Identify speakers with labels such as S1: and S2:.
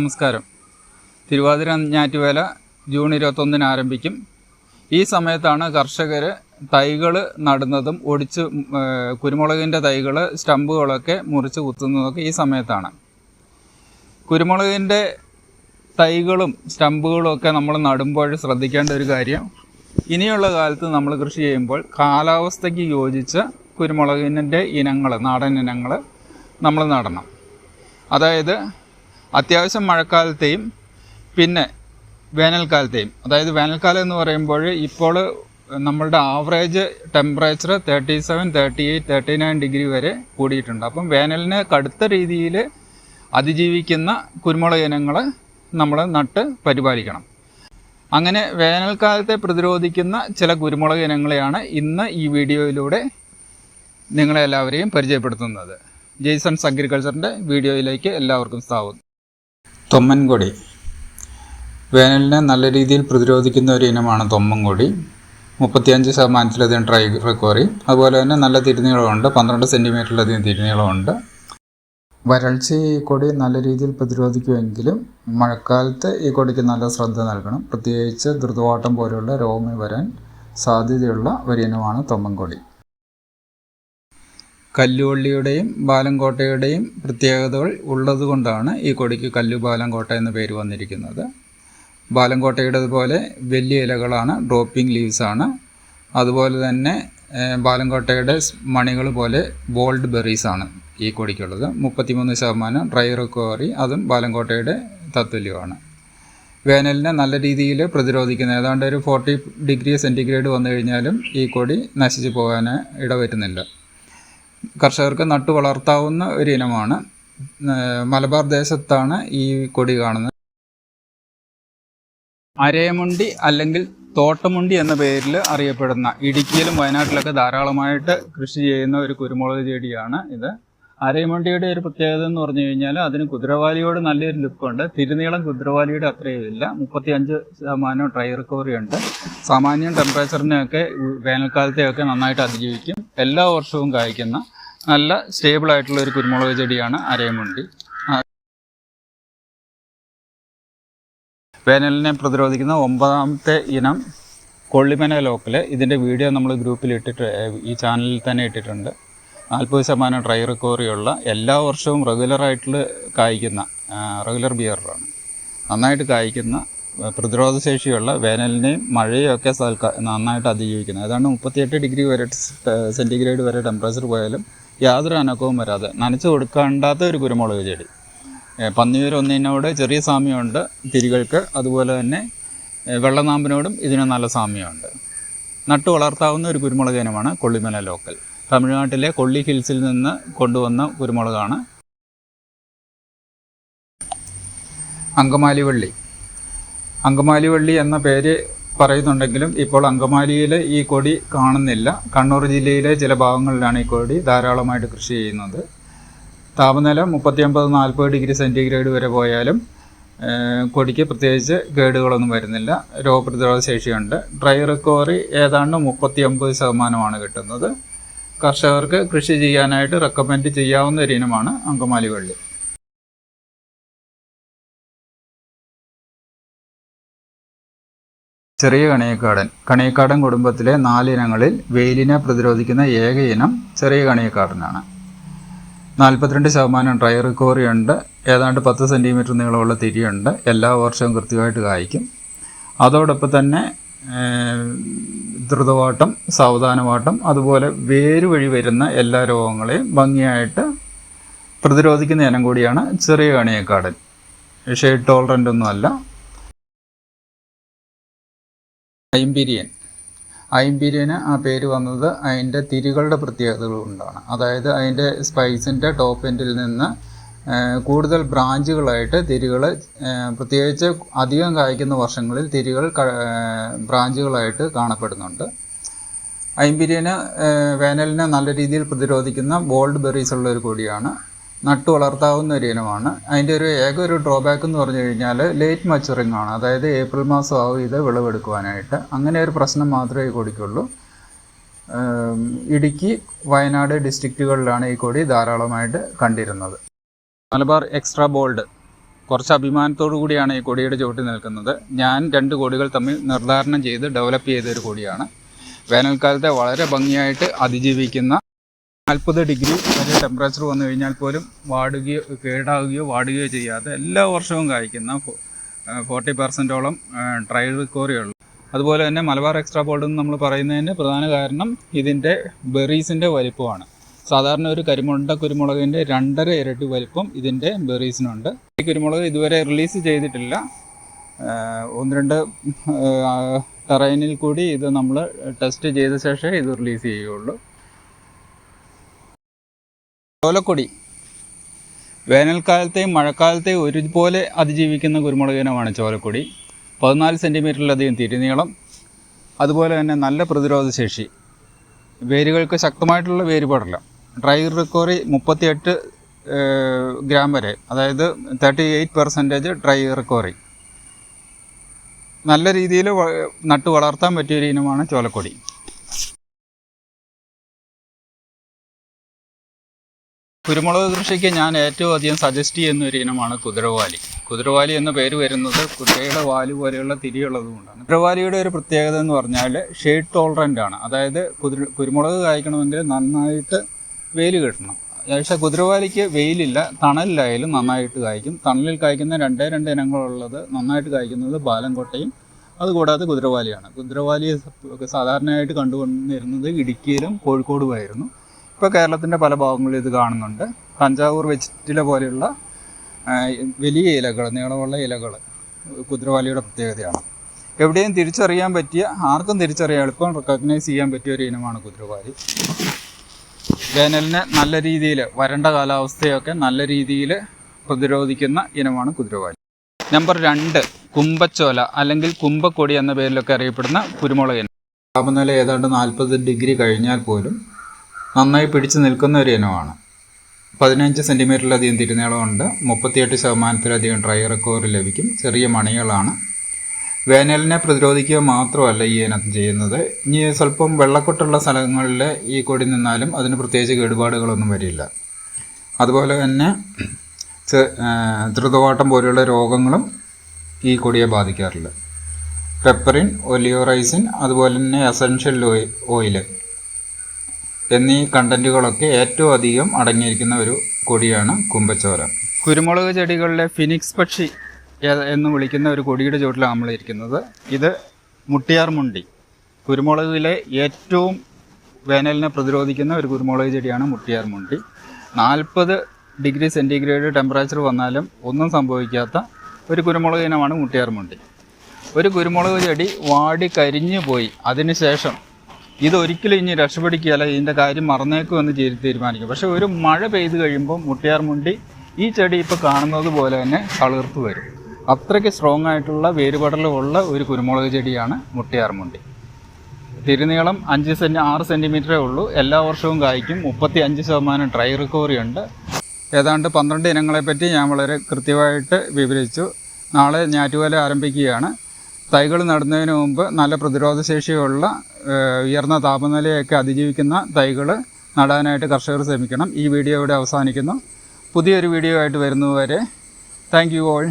S1: നമസ്കാരം. തിരുവാതിര ഞാറ്റുവേല ജൂൺ ഇരുപത്തൊന്നിന് ആരംഭിക്കും. ഈ സമയത്താണ് കർഷകർ തൈകൾ നടുന്നതും ഒടിച്ച് കുരുമുളകിന്റെ തൈകൾ സ്റ്റമ്പുകളൊക്കെ മുറിച്ച് കുത്തുന്നതൊക്കെ ഈ സമയത്താണ്. കുരുമുളകിന്റെ തൈകളും സ്റ്റമ്പുകളും ഒക്കെ നമ്മൾ നടുമ്പോൾ ശ്രദ്ധിക്കേണ്ട ഒരു കാര്യം ഇനിയുള്ള കാലത്ത് നമ്മൾ കൃഷി ചെയ്യുമ്പോൾ കാലാവസ്ഥയ്ക്ക് യോജിച്ച കുരുമുളകിന്റെ ഇനങ്ങൾ നാടൻ ഇനങ്ങൾ നമ്മൾ നടണം. അതായത് അത്യാവശ്യം മഴക്കാലത്തെയും പിന്നെ വേനൽക്കാലത്തെയും. അതായത് വേനൽക്കാലം എന്ന് പറയുമ്പോൾ ഇപ്പോൾ നമ്മളുടെ average temperature thirty seven thirty eight thirty nine degree വരെ കൂടിയിട്ടുണ്ട്. അപ്പം വേനലിനെ കടുത്ത രീതിയിൽ അതിജീവിക്കുന്ന കുരുമുളക് ഇനങ്ങൾ നമ്മൾ നട്ട് പരിപാലിക്കണം. അങ്ങനെ വേനൽക്കാലത്തെ പ്രതിരോധിക്കുന്ന ചില കുരുമുളക് ഇനങ്ങളെയാണ് ഇന്ന് ഈ വീഡിയോയിലൂടെ നിങ്ങളെല്ലാവരെയും പരിചയപ്പെടുത്തുന്നത്. ജെയ്സൺസ് അഗ്രികൾച്ചറിന്റെ വീഡിയോയിലേക്ക് എല്ലാവർക്കും സ്വാഗതം. തൊമ്മൻകൊടി. വേനലിനെ നല്ല രീതിയിൽ പ്രതിരോധിക്കുന്ന ഒരു ഇനമാണ് തൊമ്മൻകൊടി. മുപ്പത്തിയഞ്ച് ശതമാനത്തിലധികം ട്രൈ റിക്കവറി അതുപോലെ തന്നെ നല്ല തിരുനീളമുണ്ട്. പന്ത്രണ്ട് സെന്റിമീറ്ററിലധികം തിരുനീളമുണ്ട്. വരൾച്ച ഈ കൊടി നല്ല രീതിയിൽ പ്രതിരോധിക്കുമെങ്കിലും മഴക്കാലത്ത് ഈ കൊടിക്ക് നല്ല ശ്രദ്ധ നൽകണം. പ്രത്യേകിച്ച് ദ്രുതവാട്ടം പോലെയുള്ള രോഗങ്ങൾ വരാൻ സാധ്യതയുള്ള ഒരു ഇനമാണ് തൊമ്മൻകൊടി. കല്ലുവള്ളിയുടെയും ബാലങ്കോട്ടയുടെയും പ്രത്യേകതകൾ ഉള്ളതുകൊണ്ടാണ് ഈ കൊടിക്ക് കല്ലു ബാലങ്കോട്ട എന്ന പേര് വന്നിരിക്കുന്നത്. ബാലങ്കോട്ടയുടേതുപോലെ വലിയ ഇലകളാണ് ഡ്രോപ്പിംഗ് ലീവ്സാണ്. അതുപോലെ തന്നെ ബാലങ്കോട്ടയുടെ മണികൾ പോലെ ബോൾഡ് ബെറീസാണ് ഈ കൊടിക്കുള്ളത്. മുപ്പത്തിമൂന്ന് ശതമാനം ഡ്രൈ റിക്കവറി അതും ബാലങ്കോട്ടയുടെ തത്തുല്യമാണ്. വേനലിനെ നല്ല രീതിയിൽ പ്രതിരോധിക്കുന്ന ഏതാണ്ട് ഒരു ഫോർട്ടി ഡിഗ്രി സെന്റിഗ്രേഡ് വന്നു കഴിഞ്ഞാലും ഈ കൊടി നശിച്ചു പോകാൻ ഇടവരുന്നില്ല. കർഷകർക്ക് നട്ടു വളർത്താവുന്ന ഒരു ഇനമാണ്. മലബാർ ദേശത്താണ് ഈ കൊടി കാണുന്നത്. അരയമുണ്ടി അല്ലെങ്കിൽ തോട്ടമുണ്ടി എന്ന പേരിൽ അറിയപ്പെടുന്ന ഇടുക്കിയിലും വയനാട്ടിലൊക്കെ ധാരാളമായിട്ട് കൃഷി ചെയ്യുന്ന ഒരു കുരുമുളക് ചെടിയാണ് ഇത്. അരയമുണ്ടിയുടെ ഒരു പ്രത്യേകത എന്ന് പറഞ്ഞു കഴിഞ്ഞാൽ അതിന് കുതിരവാലിയോട് നല്ലൊരു ലുക്കുണ്ട്. തിരുനീളം കുതിരവാലിയുടെ അത്രയും ഇല്ല. മുപ്പത്തി അഞ്ച് ശതമാനം ഡ്രൈ റിക്കവറി ഉണ്ട്. സാമാന്യം ടെമ്പറേച്ചറിനെയൊക്കെ വേനൽക്കാലത്തെയൊക്കെ നന്നായിട്ട് അതിജീവിക്കും. എല്ലാ വർഷവും കായ്ക്കുന്ന നല്ല സ്റ്റേബിൾ ആയിട്ടുള്ള ഒരു കുരുമുളക് ചെടിയാണ് അരയമുണ്ടി. വേനലിനെ പ്രതിരോധിക്കുന്ന ഒമ്പതാമത്തെ ഇനം കൊള്ളിമന ലോക്കൽ ഇതിന്റെ വീഡിയോ നമ്മൾ ഗ്രൂപ്പിൽ ഇട്ടിട്ട് ഈ ചാനലിൽ തന്നെ ഇട്ടിട്ടുണ്ട്. നാൽപ്പത് ശതമാനം ഡ്രൈ റിക്കവറിയുള്ള എല്ലാ വർഷവും റെഗുലറായിട്ടുള്ള കായ്ക്കുന്ന റെഗുലർ ബിയറാണ്. നന്നായിട്ട് കായ്ക്കുന്ന പ്രതിരോധശേഷിയുള്ള വേനലിനെയും മഴയും ഒക്കെ നന്നായിട്ട് അതിജീവിക്കുന്നത് ഏതാണ്ട് മുപ്പത്തിയെട്ട് ഡിഗ്രി വരെ സെന്റിഗ്രേഡ് വരെ ടെമ്പറേച്ചർ പോയാലും യാതൊരു അനക്കവും വരാതെ നനച്ച് കൊടുക്കേണ്ടാത്ത ഒരു കുരുമുളക് ചെടി. പന്നിയൂരൊന്നിനോട് ചെറിയ സാമ്യമുണ്ട്. തിരികൾക്ക് അതുപോലെ തന്നെ വെള്ളനാമ്പിനോടും ഇതിന് നല്ല സാമ്യമുണ്ട്. നട്ടു വളർത്താവുന്ന ഒരു കുരുമുളക് ഇനമാണ് കൊള്ളിമല ലോക്കൽ. തമിഴ്നാട്ടിലെ കൊള്ളി ഹിൽസിൽ നിന്ന് കൊണ്ടുവന്ന കുരുമുളകാണ്. അങ്കമാലിവള്ളി. അങ്കമാലിവള്ളി എന്ന പേര് പറയുന്നുണ്ടെങ്കിലും ഇപ്പോൾ അങ്കമാലിയിൽ ഈ കൊടി കാണുന്നില്ല. കണ്ണൂർ ജില്ലയിലെ ചില ഭാഗങ്ങളിലാണ് ഈ കൊടി ധാരാളമായിട്ട് കൃഷി ചെയ്യുന്നത്. താപനില മുപ്പത്തിയൊമ്പത് നാൽപ്പത് ഡിഗ്രി സെന്റിഗ്രേഡ് വരെ പോയാലും കൊടിക്ക് പ്രത്യേകിച്ച് കേടുകളൊന്നും വരുന്നില്ല. രോഗപ്രതിരോധ ശേഷിയുണ്ട്. ഡ്രൈ റിക്കവറി ഏതാണ്ട് മുപ്പത്തിയൊമ്പത് ശതമാനമാണ് കിട്ടുന്നത്. കർഷകർക്ക് കൃഷി ചെയ്യാനായിട്ട് റെക്കമെൻഡ് ചെയ്യാവുന്ന ഒരു ഇനമാണ് അങ്കമാലി വള്ളി. ചെറിയ കണിയക്കാടൻ. കണിയക്കാടൻ കുടുംബത്തിലെ നാലിനങ്ങളിൽ വെയിലിനെ പ്രതിരോധിക്കുന്ന ഏക ഇനം ചെറിയ കണിയക്കാടനാണ്. നാൽപ്പത്തിരണ്ട് ശതമാനം ഡ്രൈ റിക്കവറി ഉണ്ട്. ഏതാണ്ട് പത്ത് സെന്റിമീറ്റർ നീളമുള്ള തിരിയുണ്ട്. എല്ലാ വർഷവും കൃത്യമായിട്ട് കായ്ക്കും. അതോടൊപ്പം തന്നെ ദ്രുതവാട്ടം സാവധാനവാട്ടം അതുപോലെ വേര് വഴി വരുന്ന എല്ലാ രോഗങ്ങളെയും ഭംഗിയായിട്ട് പ്രതിരോധിക്കുന്ന ഇനം കൂടിയാണ് ചെറിയ കണിയക്കാടൻ. ഷെയ്ഡ് ടോളറന്റ് ഒന്നുമല്ല. ഐംപിരിയൻ ഐംപിരിയന് ആ പേര് വന്നത് അതിന്റെ തിരികളുടെ പ്രത്യേകതകൾ കൊണ്ടാണ്. അതായത് അതിന്റെ സ്പൈസിന്റെ ടോപ്പ് എൻഡിൽ നിന്ന് കൂടുതൽ ബ്രാഞ്ചുകളായിട്ട് തിരികൾ പ്രത്യേകിച്ച് അധികം കായ്ക്കുന്ന വർഷങ്ങളിൽ തിരികൾ ബ്രാഞ്ചുകളായിട്ട് കാണപ്പെടുന്നുണ്ട്. ഐംപിരിയന് ആ, വേനലിനെ നല്ല രീതിയിൽ പ്രതിരോധിക്കുന്ന ബോൾഡ് ബെറീസ് ഉള്ള ഒരു കൊടിയാണ് നട്ടു വളർത്താവുന്ന ഒരു ഇനമാണ്. അതിന്റെ ഒരു ഏക ഒരു ഡ്രോബാക്ക് എന്ന് പറഞ്ഞു കഴിഞ്ഞാൽ ലേറ്റ് മച്ചുറിങ് ആണ്. അതായത് ഏപ്രിൽ മാസം ആവും ഇത് വിളവെടുക്കുവാനായിട്ട്. അങ്ങനെ ഒരു പ്രശ്നം മാത്രമേ കൊടിക്കുള്ളൂ. ഇടുക്കി വയനാട് ഡിസ്ട്രിക്റ്റുകളിലാണ് ഈ കൊടി ധാരാളമായിട്ട് കണ്ടിരുന്നത്. മലബാർ എക്സ്ട്രാ ബോൾഡ് കുറച്ച് അഭിമാനത്തോടു കൂടിയാണ് ഈ കൊടിയുടെ ചുവട്ടിൽ നിൽക്കുന്നത്. ഞാൻ രണ്ട് കൊടികൾ തമ്മിൽ നിർദ്ധാരണം ചെയ്ത് ഡെവലപ്പ് ചെയ്ത ഒരു കൊടിയാണ്. വേനൽക്കാലത്തെ വളരെ ഭംഗിയായിട്ട് അതിജീവിക്കുന്ന നാൽപ്പത് ഡിഗ്രി വരെ ടെമ്പറേച്ചർ വന്നു കഴിഞ്ഞാൽ പോലും വാടുകയോ കേടാവുകയോ വാടുകയോ ചെയ്യാതെ എല്ലാ വർഷവും കായ്ക്കുന്ന ഫോർട്ടി പെർസെന്റോളം ഡ്രൈ റിക്കവറി ഉള്ളു അതുപോലെ തന്നെ മലബാർ എക്സ്ട്രാ ബോൾഡ് എന്ന് നമ്മൾ പറയുന്നതിന്റെ പ്രധാന കാരണം ഇതിന്റെ ബെറീസിന്റെ വലിപ്പമാണ്. സാധാരണ ഒരു കരിമുണ്ട കുരുമുളകിന്റെ രണ്ടര ഇരട്ടി വലിപ്പം ഇതിന്റെ ബെറീസിനുണ്ട് ഈ കുരുമുളക് ഇതുവരെ റിലീസ് ചെയ്തിട്ടില്ല. ഒന്ന് രണ്ട് ടെറൈനിൽ കൂടി ഇത് നമ്മൾ ടെസ്റ്റ് ചെയ്ത ശേഷമേ ഇത് റിലീസ് ചെയ്യുകയുള്ളൂ. ചോലക്കൊടി. വേനൽക്കാലത്തെയും മഴക്കാലത്തെയും ഒരുപോലെ അതിജീവിക്കുന്ന കുരുമുളക് ഇനമാണ് ചോലക്കൊടി. പതിനാല് സെന്റിമീറ്ററിലധികം തിരുനീളം. അതുപോലെ തന്നെ നല്ല പ്രതിരോധ ശേഷി. വേരുകൾക്ക് ശക്തമായിട്ടുള്ള വേരുപാടില്ല. ഡ്രൈ റിക്കവറി മുപ്പത്തിയെട്ട് ഗ്രാം വരെ. അതായത് thirty eight percentage dry recovery. നല്ല രീതിയിൽ നട്ടു വളർത്താൻ പറ്റിയ ഒരു ഇനമാണ് ചോലക്കൊടി. കുരുമുളക് കൃഷിക്ക് ഞാൻ ഏറ്റവും അധികം സജസ്റ്റ് ചെയ്യുന്ന ഒരു ഇനമാണ് കുതിരവാലി. കുതിരവാലി എന്ന പേര് വരുന്നത് കുതിരയുടെ വാൽ പോലെയുള്ള തിരിയുള്ളത് കൊണ്ടാണ്. കുതിരവാലിയുടെ ഒരു പ്രത്യേകത എന്ന് പറഞ്ഞാൽ ഷെയ്ഡ് ടോളറന്റ് ആണ്. അതായത് കുതിര കുരുമുളക് കായ്ക്കണമെങ്കിൽ നന്നായിട്ട് വെയിൽ കിട്ടണം. പക്ഷേ കുതിരവാലിക്ക് വെയിലില്ല തണലിലായാലും നന്നായിട്ട് കായ്ക്കും. തണലിൽ കായ്ക്കുന്ന രണ്ടേ രണ്ട് ഇനങ്ങളുള്ളത് നന്നായിട്ട് കായ്ക്കുന്നത് ബാലംകോട്ടയും അതുകൂടാതെ കുതിരവാലിയാണ്. കുതിരവാലി സാധാരണയായിട്ട് കണ്ടുകൊണ്ടിരുന്നത് ഇടുക്കിയിലും കോഴിക്കോടുമായിരുന്നു. ഇപ്പോൾ കേരളത്തിന്റെ പല ഭാഗങ്ങളിലും ഇത് കാണുന്നുണ്ട്. തഞ്ചാവൂർ വെച്ചിറ്റില പോലെയുള്ള വലിയ ഇലകൾ നീളമുള്ള ഇലകൾ കുതിരവാലിയുടെ പ്രത്യേകതയാണ്. എവിടെയും തിരിച്ചറിയാൻ പറ്റിയ ആർക്കും തിരിച്ചറിയാൻ എളുപ്പം റെക്കഗ്നൈസ് ചെയ്യാൻ പറ്റിയ ഒരു ഇനമാണ് കുതിരവാലി. വേനലിനെ നല്ല രീതിയിൽ വരണ്ട കാലാവസ്ഥയൊക്കെ നല്ല രീതിയിൽ പ്രതിരോധിക്കുന്ന ഇനമാണ് കുതിരവാലി. നമ്പർ രണ്ട് കുമ്പച്ചോല അല്ലെങ്കിൽ കുമ്പക്കൊടി എന്ന പേരിലൊക്കെ അറിയപ്പെടുന്ന കുരുമുളക് ഇനം. താപനില ഏതാണ്ട് നാൽപ്പത് ഡിഗ്രി കഴിഞ്ഞാൽ പോലും നന്നായി പിടിച്ചു നിൽക്കുന്ന ഒരു ഇനമാണ്. പതിനഞ്ച് സെന്റിമീറ്ററിലധികം തിരുനീളമുണ്ട്. മുപ്പത്തിയെട്ട് ശതമാനത്തിലധികം ഡ്രൈ റിക്കവറി ലഭിക്കും. ചെറിയ മണികളാണ്. വേനലിനെ പ്രതിരോധിക്കുക മാത്രമല്ല ഈ ഇനം ചെയ്യുന്നത്. ഇനി സ്വല്പം വെള്ളക്കൊട്ടുള്ള സ്ഥലങ്ങളിൽ ഈ കൊടി നിന്നാലും അതിന് പ്രത്യേകിച്ച് കേടുപാടുകളൊന്നും വരില്ല. അതുപോലെ തന്നെ ധൃതവാട്ടം പോലെയുള്ള രോഗങ്ങളും ഈ കൊടിയെ ബാധിക്കാറില്ല. പെപ്പറിൻ ഒലിയോറൈസിൻ അതുപോലെ തന്നെ എസൻഷ്യൽ ഓയിൽ എന്നീ കണ്ടന്റുകളൊക്കെ ഏറ്റവും അധികം അടങ്ങിയിരിക്കുന്ന ഒരു കൊടിയാണ് കുമ്പച്ചോര കുരുമുളക് ചെടികളിലെ ഫിനിക്സ് പക്ഷി എന്ന് വിളിക്കുന്ന ഒരു കൊടിയുടെ ചുവട്ടിലാണ് നമ്മൾ ഇരിക്കുന്നത്. ഇത് മുട്ടിയാർ മുണ്ടി. കുരുമുളകിലെ ഏറ്റവും വേനലിനെ പ്രതിരോധിക്കുന്ന ഒരു കുരുമുളക് ചെടിയാണ് മുട്ടിയാർ മുണ്ടി. നാൽപ്പത് ഡിഗ്രി സെന്റിഗ്രേഡ് ടെമ്പറേച്ചർ വന്നാലും ഒന്നും സംഭവിക്കാത്ത ഒരു കുരുമുളക് ഇനമാണ് മുട്ടിയാർ മുണ്ടി. ഒരു കുരുമുളക് ചെടി വാടി കരിഞ്ഞു പോയി. അതിനുശേഷം ഇതൊരിക്കലും ഇനി രക്ഷപ്പെടിക്കുകയല്ല ഇതിന്റെ കാര്യം മറന്നേക്കുമെന്ന് ചെയ്ത് തീരുമാനിക്കും. പക്ഷേ ഒരു മഴ പെയ്ത് കഴിയുമ്പോൾ മുട്ടിയാർ മുണ്ടി ഈ ചെടി ഇപ്പോൾ കാണുന്നത് പോലെ തന്നെ തളിർത്ത് വരും. അത്രയ്ക്ക് സ്ട്രോങ് ആയിട്ടുള്ള വേരുപടലമുള്ള ഒരു കുരുമുളക് ചെടിയാണ് മുട്ടിയാർ മുണ്ടി. തിരുനീളം അഞ്ച് സെന്റി ആറ് സെന്റിമീറ്ററേ ഉള്ളൂ. എല്ലാ വർഷവും കായ്ക്കും. മുപ്പത്തി അഞ്ച് ശതമാനം ഡ്രൈ റിക്കവറി ഉണ്ട്. ഏതാണ്ട് പന്ത്രണ്ട് ഇനങ്ങളെപ്പറ്റി ഞാൻ വളരെ കൃത്യമായിട്ട് വിവരിച്ചു. നാളെ ഞാറ്റുവേല ആരംഭിക്കുകയാണ്. തൈകൾ നടുന്നതിന് മുമ്പ് നല്ല പ്രതിരോധശേഷിയുള്ള ശേഷിയുള്ള ഉയർന്ന താപനിലയൊക്കെ അതിജീവിക്കുന്ന തൈകൾ നടാനായിട്ട് കർഷകർ ശ്രമിക്കണം. ഈ വീഡിയോ ഇവിടെ അവസാനിക്കുന്നു. പുതിയൊരു വീഡിയോ ആയിട്ട് വരുന്നതുവരെ താങ്ക് യു ഓൾ